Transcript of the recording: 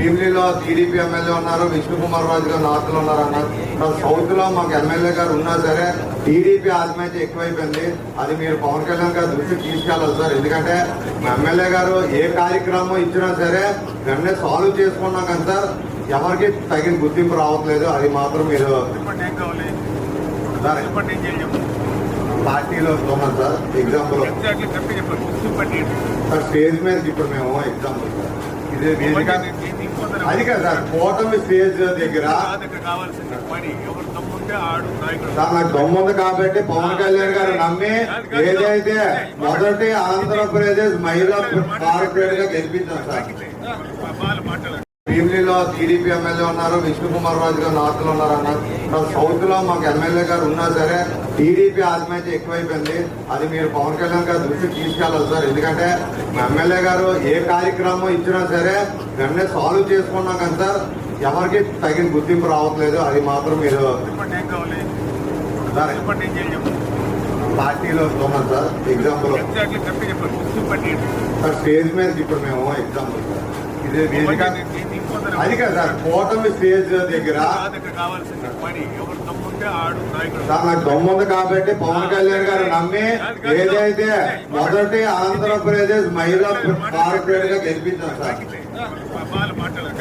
భీమిలిలో TDP MLA ఉన్నారు విష్ణు కుమార్ రాజు గారు నార్త్లో ఉన్నారు అన్నారు సౌత్లో మాకు ఎమ్మెల్యే గారు ఉన్నా సరే టీడీపీ ఆత్మహత్య ఎక్కువైపోయింది. అది మీరు పవన్ కళ్యాణ్ గారి దృష్టికి తీసుకెళ్ళాలి సార్. ఎందుకంటే ఎమ్మెల్యే గారు ఏ కార్యక్రమం ఇచ్చినా సరే వెంటనే సాల్వ్ చేసుకున్నాం కదా సార్. ఎవరికి తగిన గుర్తింపు రావట్లేదు. అది మాత్రం మీరు పార్టీలో ఉన్నాం సార్. ఎగ్జాంపుల్ సార్ స్టేజ్ మీద ఇప్పుడు మేము ఎగ్జాంపుల్ ఇది వేదిక అది కదా సార్ కూటమి స్టేజ్ దగ్గర కావాల్సింది పని ఎవరు తమ్ముంటే ఆడు నాయకుడు. సార్ నాకు దమ్ముంది కాబట్టి పవన్ కళ్యాణ్ గారు నమ్మి ఏదైతే మొదటి ఆంధ్రప్రదేశ్ మహిళా కార్పొరేట్గా గెలిపించాం సార్. భీమిలిలో టీడీపీ ఎమ్మెల్యే ఉన్నారు విష్ణు కుమార్ రాజు గారు నార్త్లో ఉన్నారు అన్నారు సౌత్లో మాకు ఎమ్మెల్యే గారు ఉన్నా సరే టీడీపీ ఆత్మహత్య ఎక్కువైపోయింది. అది మీరు పవన్ కళ్యాణ్ గారి దృష్టికి తీసుకెళ్ళాలి సార్. ఎందుకంటే మా ఎమ్మెల్యే గారు ఏ కార్యక్రమం ఇచ్చినా సరే వెంటనే సాల్వ్ చేసుకున్నాం కదా సార్. ఎవరికి తగిన గుర్తింపు రావట్లేదు. అది మాత్రం మీరు పార్టీలో ఉన్నాం సార్. ఎగ్జాంపుల్ సార్ స్టేజ్ మీద ఇప్పుడు మేము ఎగ్జాంపుల్ ఇది వేదిక. అది కదా సార్ కూటమి స్టేజ్ దగ్గర దగ్గర కావాల్సింది పని ఎవరు తమ్ముంటే ఆడు నాయకుడు. సార్ నాకు దమ్ముంది కాబట్టి పవన్ కళ్యాణ్ గారు నమ్మి ఏదైతే మొదటి ఆంధ్రప్రదేశ్ మహిళా కార్పొరేట్గా గెలిపించాం సార్